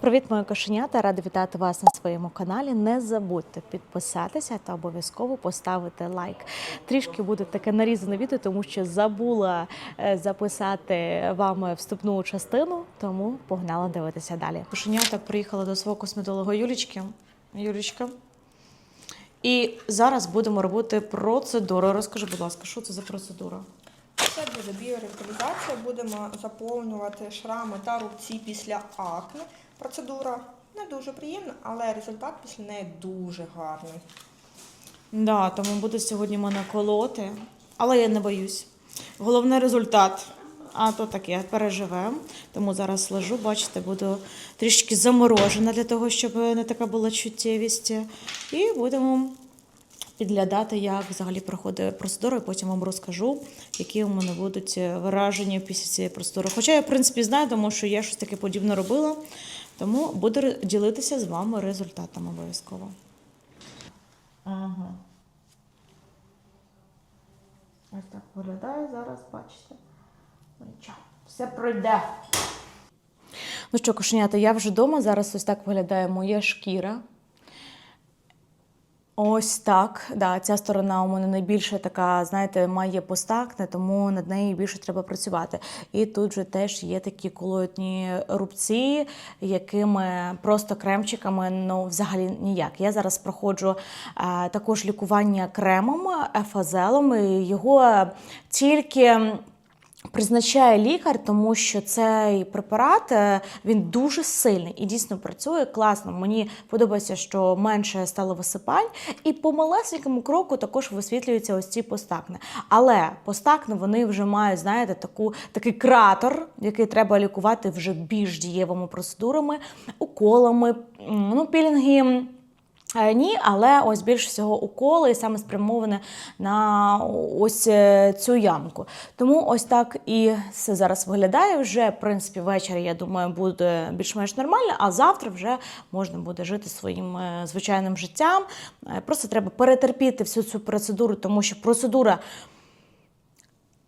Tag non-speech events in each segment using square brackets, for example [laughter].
Привіт, мої кошенята! Рада вітати вас на своєму каналі. Не забудьте підписатися та обов'язково поставити лайк. Трішки буде таке нарізане відео, тому що забула е, записати вам вступну частину, тому погнала дивитися далі. Кошенята приїхала до свого косметолога Юлічки. Юлічка. І зараз будемо робити процедуру. Розкажи, будь ласка, що це за процедура? Це буде біоревіталізація. Будемо заповнювати шрами та рубці після акне. Процедура не дуже приємна, але результат після неї дуже гарний. Да, тому буде сьогодні мене колоти, але я не боюсь. Головний результат. А то таке переживемо. Тому зараз лежу, бачите, буду трішки заморожена для того, щоб не така була чуттєвість. І будемо підглядати, як взагалі проходить процедура, і потім вам розкажу, які у мене будуть враження після цієї процедури. Хоча я, в принципі, знаю, тому що я щось таке подібне робила, тому буду ділитися з вами результатами обов'язково. Ага. Ось так виглядає зараз, бачите. Нічого, все пройде. Ну що, кошенята, я вже вдома. Зараз ось так виглядає моя шкіра. Ось так. Да, ця сторона у мене найбільше така, знаєте, має постакне, тому над нею більше треба працювати. І тут же теж є такі колоїдні рубці, якими просто кремчиками ну взагалі ніяк. Я зараз проходжу е, також лікування кремом, ефазелом. і Його тільки. Призначає лікар, тому що цей препарат е, він дуже сильний і дійсно працює класно. Мені подобається, що менше стало висипань, і по малесенькому кроку також висвітлюються ось ці постакни. Але постакни вони вже мають, знаєте, таку такий кратер, який треба лікувати вже більш дієвими процедурами, уколами, ну пілінги. Е, Ні, але ось більш всього уколи і саме спрямоване на ось е, цю ямку. Тому ось так і все зараз виглядає. Вже в принципі ввечері, я думаю, буде більш-менш нормально, а завтра вже можна буде жити своїм е, звичайним життям. Просто треба перетерпіти всю цю процедуру, тому що процедура.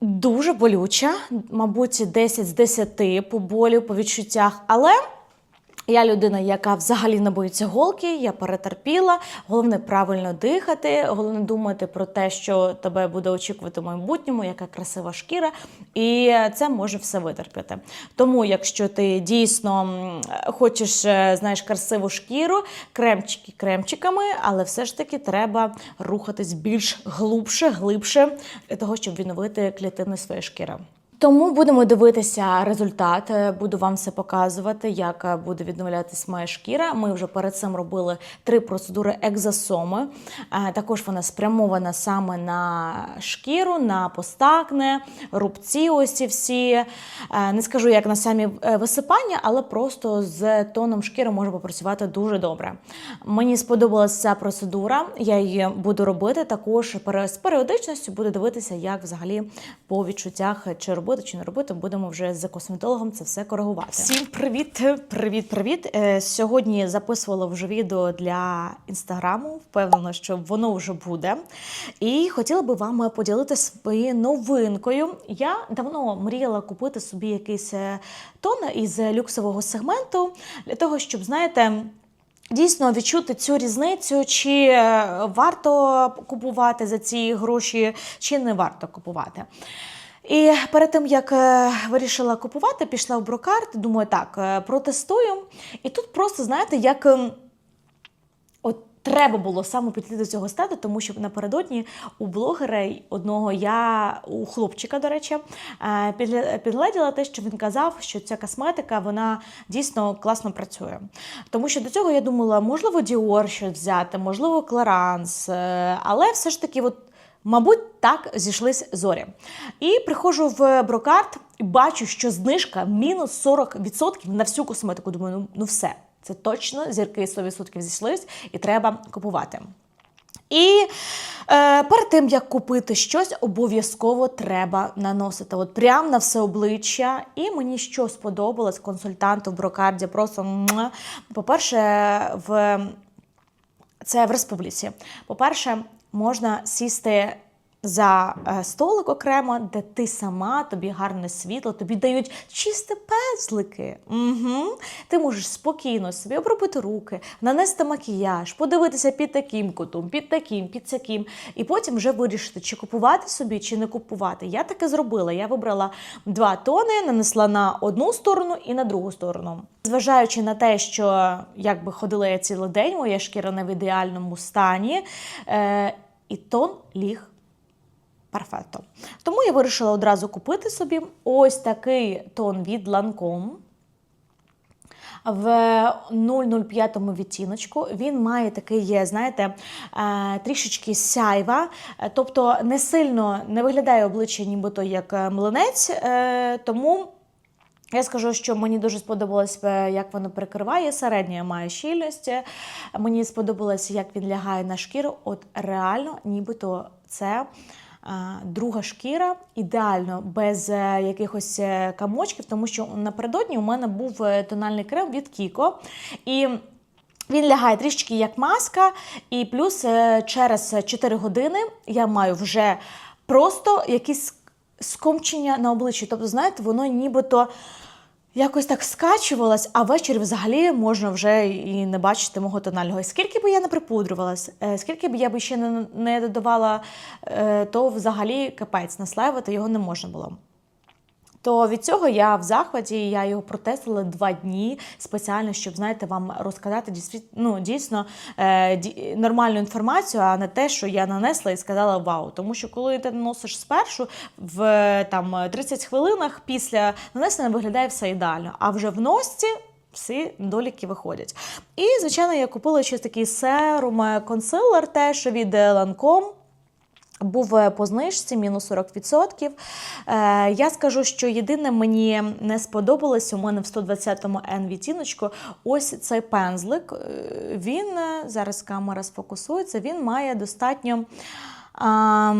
Дуже болюча, мабуть, 10 з 10 по болю, по відчуттях, але я людина, яка взагалі не боїться голки, я перетерпіла. Головне правильно дихати, головне думати про те, що тебе буде очікувати в майбутньому, яка красива шкіра, і це може все витерпіти. Тому, якщо ти дійсно хочеш, е, знаєш, красиву шкіру, кремчики кремчиками, але все ж таки треба рухатись більш глубше, глибше для того, щоб відновити клітини своєї шкіри. Тому будемо дивитися результат. е, Буду вам все показувати, як е, буде відновлятися моя шкіра. Ми вже перед цим робили три процедури екзосоми. Е, Також вона спрямована саме на шкіру, на постакне, рубці. Ось ці всі. Не скажу, як на самі висипання, але просто з тоном шкіри можу попрацювати дуже добре. Мені сподобалася ця процедура. Я її буду робити також з періодичністю. Буду дивитися, як взагалі по відчуттях чи робити, чи не робити. Будемо вже з косметологом це все коригувати. Всім привіт, привіт, привіт. Е, Сьогодні записувала вже відео для інстаграму. Впевнена, що воно вже буде. І хотіла би вам поділитися своєю новинкою. Я давно мріяла купити собі якийсь е, тон із люксового сегменту для того, щоб знаєте. Дійсно відчути цю різницю, чи е, варто купувати за ці гроші, чи не варто купувати. І перед тим як е, вирішила купувати, пішла в брокарт. Думаю, так, е, протестую. І тут просто, знаєте, як. ем, От треба було саме піти до цього стаду, тому що напередодні у блогера одного я у хлопчика, до речі, е, підгледіла те, що він казав, що ця косметика вона дійсно класно працює. Тому що до цього я думала, можливо, Dior щось взяти, можливо, е, але все ж таки, от. Мабуть, так зійшлись зорі. І приходжу в брокарт і бачу, що знижка мінус 40% на всю косметику. Думаю, ну, ну все, це точно зірки 100% зійшлись і треба купувати. І е, перед тим як купити щось, обов'язково треба наносити. От прямо на все обличчя. І мені що сподобалось консультанту в брокарді. Просто по-перше, в це в республіці. По-перше, можна сісти за е, столик окремо, де ти сама, тобі гарне світло, тобі дають чисті пензлики. Угу. Ти можеш спокійно собі обробити руки, нанести макіяж, подивитися під таким кутом, під таким, під цяким, і потім вже вирішити, чи купувати собі, чи не купувати. Я таке зробила. Я вибрала два тони, нанесла на одну сторону і на другу сторону. Зважаючи на те, що якби ходила я цілий день, моя шкіра не в ідеальному стані, е, і тон ліг перфекто. Тому я вирішила одразу купити собі ось такий тон від Lancome. В 005 відтіночку він має такий, знаєте, е, трішечки сяйва, е, тобто не сильно не виглядає обличчя, нібито як е, млинець, тому я скажу, що мені дуже сподобалось, як воно перекриває. Середня має щільність. Мені сподобалось, як він лягає на шкіру. От реально, нібито це. Друга шкіра ідеально без е, якихось е, камочків, тому що напередодні у мене був е, тональний крем від Кіко. І він лягає трішки як маска, і плюс через 4 години я маю вже просто якісь скомчення на обличчі. Тобто, знаєте, воно нібито якось так скачувалась, а ввечері взагалі можна вже і не бачити мого тонального. Скільки б я не припудрювалась, е, скільки б я б ще не, не додавала, е, то взагалі капець наслаювати його не можна було. То від цього я в захваті, я його протестила два дні спеціально, щоб знаєте, вам розказати ну, дійсно е, нормальну інформацію, а не те, що я нанесла і сказала вау. Тому що коли ти наносиш спершу в там 30 хвилинах після нанесення виглядає все ідеально. А вже в носці всі недоліки виходять. І, звичайно, я купила ще такий серум е, консилер теж від Lancome. Був е, по знижці, мінус 40%. Е, я скажу, що єдине мені не сподобалось у мене в 120-му N відтіночку ось цей пензлик. Е, Він, зараз камера сфокусується, він має достатньо. А,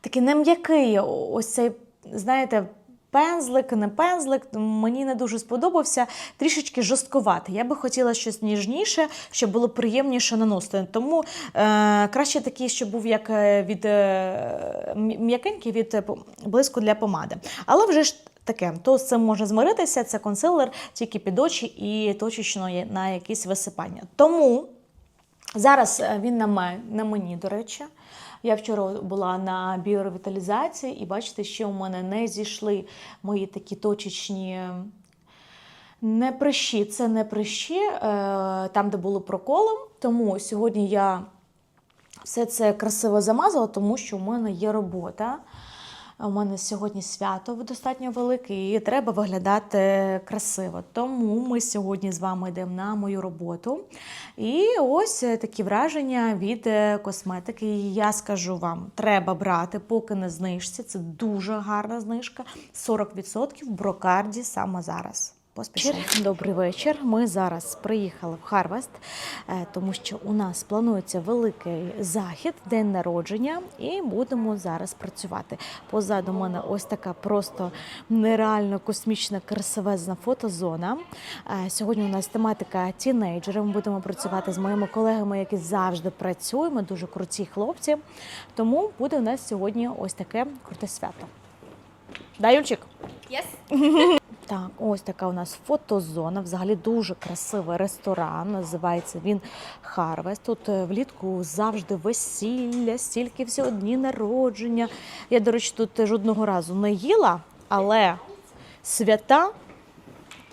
такий не м'який ось цей, знаєте, пензлик, не пензлик. Мені не дуже сподобався. Трішечки жорсткувати. Я би хотіла щось ніжніше, щоб було приємніше наносити. Тому е, краще такий, щоб був як е, від е, м'якенький від е, блиску для помади. Але вже ж. Таке, то з цим можна змиритися. Це консилер тільки під очі і точечно на якісь висипання. Тому Зараз е, він на, на мені, до речі. Я вчора була на біоревіталізації, і бачите, ще у мене не зійшли мої такі точечні. Не прищі, це не прищі, е, там, де було проколом. Тому сьогодні я все це красиво замазала, тому що у мене є робота. У мене сьогодні свято достатньо велике, і треба виглядати красиво. Тому ми сьогодні з вами йдемо на мою роботу. І ось такі враження від е, косметики. Я скажу вам, треба брати, поки не знижці. Це дуже гарна знижка. 40% в брокарді саме зараз. Поспішайте. Добрий вечір. Ми зараз приїхали в Харвест, е, тому що у нас планується великий захід, день народження, і будемо зараз працювати. Позаду мене ось така просто нереально космічна красивезна фотозона. Е, Сьогодні у нас тематика тінейджери. Ми будемо працювати з моїми колегами, які завжди працюють. Ми дуже круті хлопці. Тому буде у нас сьогодні ось таке круте свято. Да, Юльчик? Yes. [laughs] Так, ось така у нас фотозона. Взагалі дуже красивий ресторан. Називається він Харвест. Тут е, влітку завжди весілля, стільки всього дні народження. Я, до речі, тут жодного разу не їла, але свята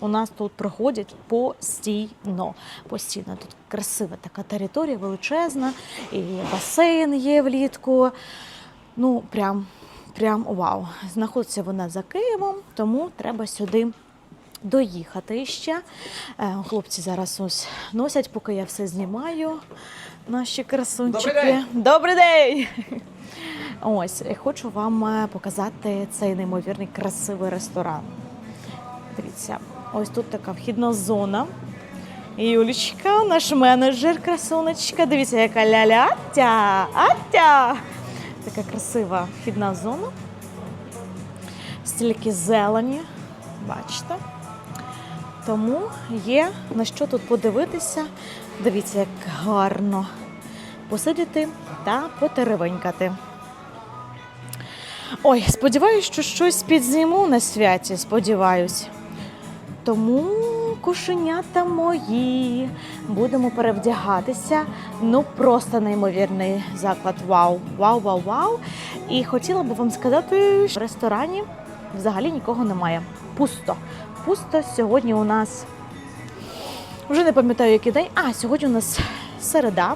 у нас тут проходять постійно. Постійно тут красива така територія, величезна, і басейн є влітку. Ну, прям, прям вау. Знаходиться вона за Києвом, тому треба сюди доїхати ще. Е, Хлопці зараз ось носять, поки я все знімаю. Наші красунчики. Добрий день! Добрий день! Ось, хочу вам е, показати цей неймовірний красивий ресторан. Дивіться, ось тут така вхідна зона. Юлічка, наш менеджер, красунечка. Дивіться, яка ляля. Аття! Аття! Така красива вхідна зона. Стільки зелені, бачите. Тому є на що тут подивитися. Дивіться, як гарно. посидіти та потеревенькати. Ой, сподіваюся, що щось підзніму на святі, сподіваюсь. Тому кошенята мої. Будемо перевдягатися. Ну, просто неймовірний заклад. Вау, вау, вау, вау. І хотіла би вам сказати, що в ресторані взагалі нікого немає. Пусто. Пусто сьогодні у нас. Вже не пам'ятаю, який день. А, сьогодні у нас середа.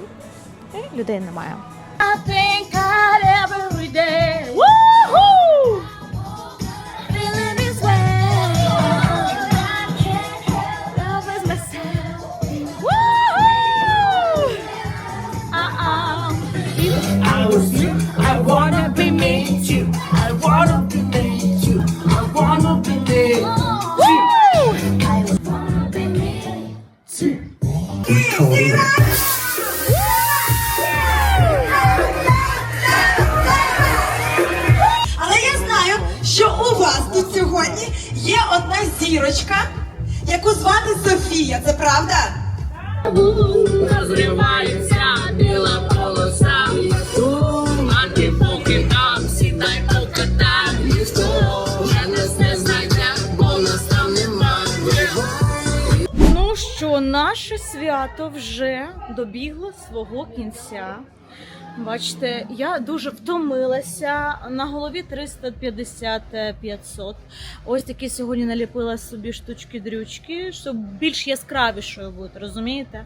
І людей немає. I thank God every day. Зірочка, яку звати Софія. Це правда? Розривається біла полоса, а ти поки там, сідай поки там, ніхто вже нас не знайде, бо нас там. Ну що, наше свято вже добігло свого кінця. Бачите, я дуже втомилася. На голові 350-500. Ось такі сьогодні наліпила собі штучки-дрючки, щоб більш яскравішою бути, розумієте?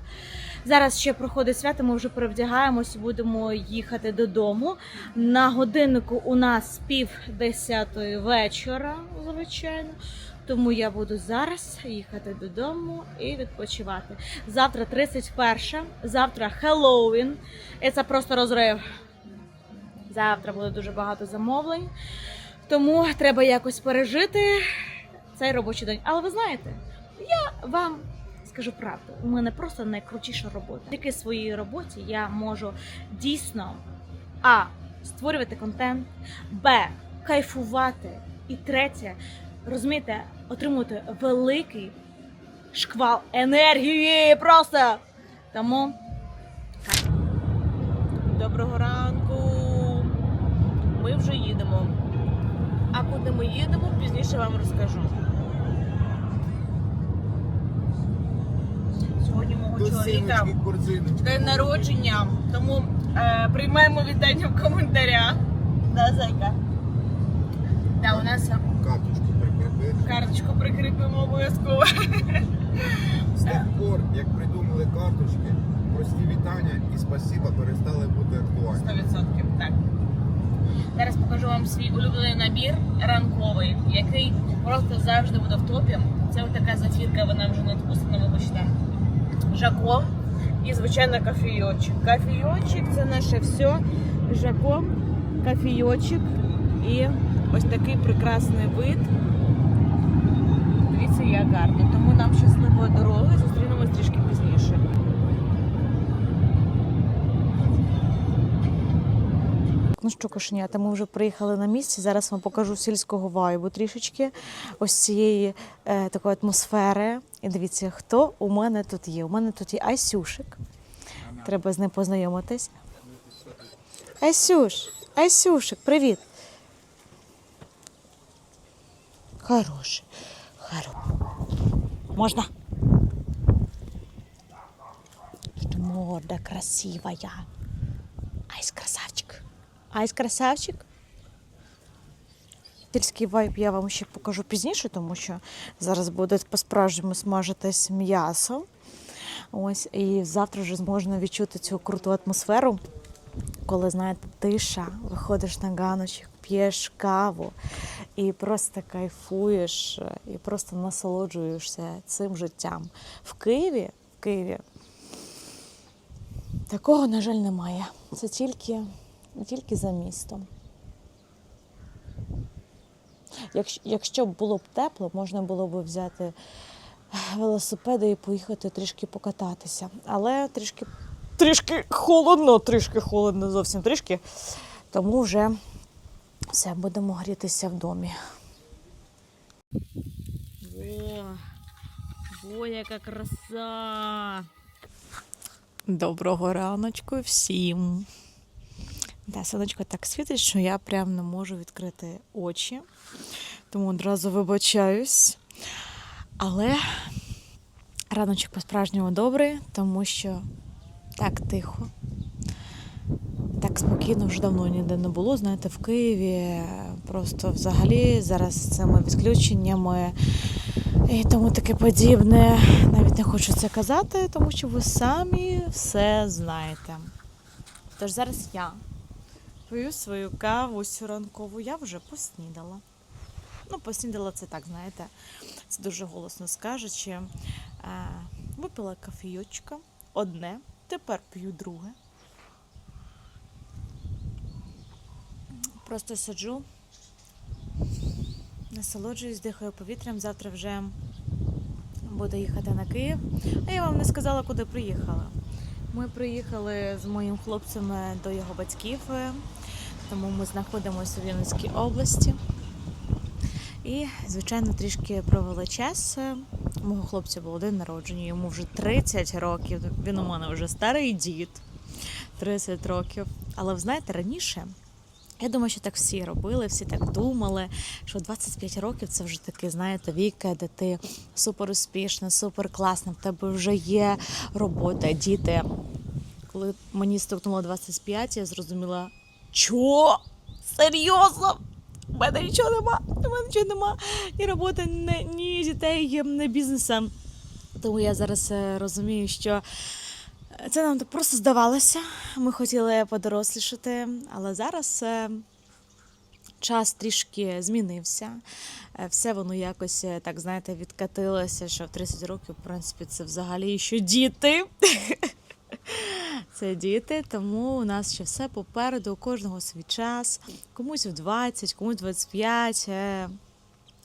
Зараз ще проходить свято, ми вже перевдягаємось будемо їхати додому. На годиннику у нас пів десятої вечора, звичайно. Тому я буду зараз їхати додому і відпочивати. Завтра 31, завтра Хеллоуін. І це просто розрив. Завтра буде дуже багато замовлень. Тому треба якось пережити цей робочий день. Але ви знаєте, я вам скажу правду, у мене просто найкрутіша робота. Тільки своїй роботі я можу дійсно а. створювати контент, б. кайфувати. І третє, розумієте, отримувати великий шквал енергії просто. Тому Доброго ранку. Ми вже їдемо. А куди ми їдемо, пізніше вам розкажу. Сьогодні мого чоловіка день народження, тому е, приймаємо вітання в коментарях. Да, зайка? Да, у нас прикріпити. Карточку прикріпимо обов'язково. З тих пор, як придумали карточки, прості вітання і спасіба перестали бути актуальні. 100%, так. Зараз покажу вам свій улюблений набір ранковий, який просто завжди буде в топі. Це така зафірка, вона вже надкусана, вибачте. Жако і, звичайно, кофійочок. Кофійочок це наше все. Жако, кофійочок і ось такий прекрасний вид. Гарно. Тому нам щасливої дороги. Зустрінемось трішки пізніше. Ну що, кошенята, ми вже приїхали на місце. Зараз вам покажу сільського вайбу трішечки ось цієї е, такої атмосфери. І дивіться, хто у мене тут є. У мене тут є Айсюшик. Треба з ним познайомитись. Айсюш, Айсюшик, привіт. Хороший. Хоро. Можна? Что морда красивая. Айс красавчик. Айс красавчик. Сільський вайб я вам ще покажу пізніше, тому що зараз буде по-справжньому смажитись м'ясо. Ось, і завтра вже можна відчути цю круту атмосферу, коли, знаєте, тиша, виходиш на ганочок, п'єш каву і просто кайфуєш, е, і просто насолоджуєшся цим життям. В Києві, в Києві такого, на жаль, немає. Це тільки, тільки за містом. Якщо, якщо було б тепло, можна було б взяти велосипеди і поїхати трішки покататися. Але трішки, трішки холодно, трішки холодно, зовсім трішки. Тому вже все, будемо грітися в домі. О, о, яка краса! Доброго раночку всім. Да, сонечко так світить, що я прям не можу відкрити очі, тому одразу вибачаюсь. Але раночок по-справжньому добрий, тому що так тихо, так спокійно вже давно ніде не було. Знаєте, в Києві просто взагалі зараз з цими відключеннями і тому таке подібне. Навіть не хочу це казати, тому що ви самі все знаєте. Тож зараз я пию свою каву ранкову, я вже поснідала. Ну, поснідала це так, знаєте, це дуже голосно скажучи. Е, Випила кофійочка одне, тепер п'ю друге. Просто сиджу, насолоджуюсь, дихаю повітрям. Завтра вже буду їхати на Київ. А я вам не сказала, куди приїхала. Ми приїхали з моїм хлопцем до його батьків, тому ми знаходимося у Вінницькій області. І, звичайно, трішки провели час. Мого хлопця було день народження, йому вже 30 років. Він у мене вже старий дід, 30 років. Але ви знаєте, раніше я думаю, що так всі робили, всі так думали, що 25 років це вже такий, знаєте, вік, де ти супер успішна, супер класна, в тебе вже є робота, діти. Коли мені стукнуло 25, я зрозуміла, що? Серйозно? У мене нічого нема, у мене нічого нема. Ні роботи, ні, ні дітей, ні бізнесу. Тому я зараз е, розумію, що це нам просто здавалося. Ми хотіли подорослішати, але зараз е, час трішки змінився. Е, Все воно якось е, так, знаєте, відкатилося, що в 30 років, в принципі, це взагалі ще діти. [laughs] Це діти, тому у нас ще все попереду, у кожного свій час. Комусь в 20, комусь в 25. е,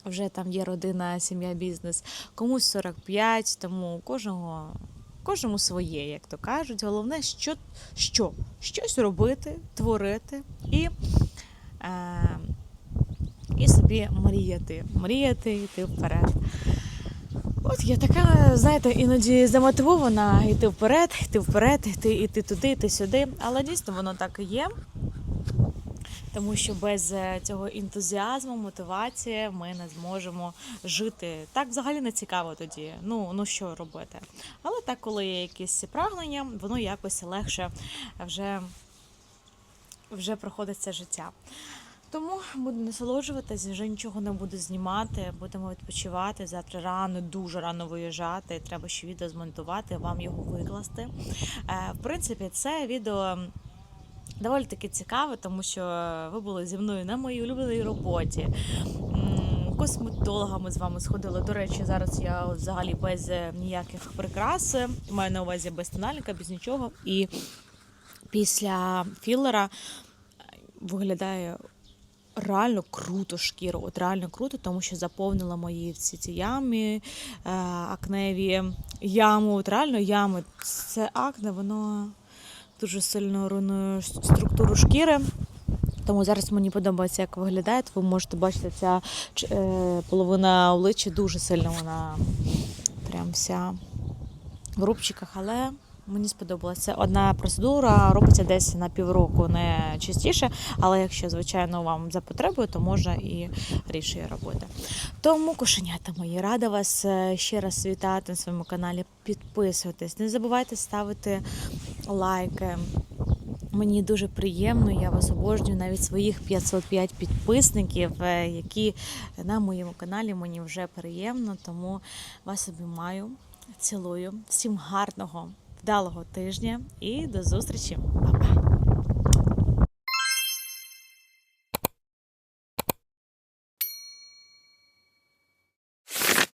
Вже там є родина, сім'я, бізнес, комусь 45, тому у кожного, кожному своє, як то кажуть. Головне, що, що? щось робити, творити і, е, і собі мріяти. Мріяти, йти вперед. От я така, знаєте, іноді замотивована йти вперед, йти вперед, йти, йти туди, йти сюди. Але дійсно воно так і є. Тому що без е, цього ентузіазму, мотивації ми не зможемо жити. Так взагалі не цікаво тоді. Ну, ну що робити. Але так, коли є якісь прагнення, воно якось легше вже, вже проходить це життя. Тому буду насолоджуватись, вже нічого не буду знімати, будемо відпочивати. Завтра рано, дуже рано виїжджати. Треба ще відео змонтувати, вам його викласти. Е, В принципі, це відео доволі таки цікаве, тому що ви були зі мною на моїй улюбленій роботі. Косметолога ми з вами сходили. До речі, зараз я взагалі без е, ніяких прикрас, маю на увазі без тональника, без нічого. І після філера е, виглядає реально круто шкіру. От реально круто, тому що заповнила мої всі ці ями, е, акневі яму. От реально ями. Це акне, воно дуже сильно руйнує структуру шкіри. Тому зараз мені подобається, як виглядає. Ви можете бачити, ця е, половина обличчя дуже сильно вона прям вся в рубчиках, але мені сподобалося. Це одна процедура, робиться десь на півроку, не частіше, але якщо, звичайно, вам за потребою, то можна і рідше робити. Тому, кошенята мої, рада вас е, ще раз вітати на своєму каналі. Підписуйтесь, не забувайте ставити лайки. Мені дуже приємно, я вас обожнюю, навіть своїх 505 підписників, е, які на моєму каналі мені вже приємно, тому вас обіймаю, цілую. Всім гарного, вдалого тижня і до зустрічі. Па-па!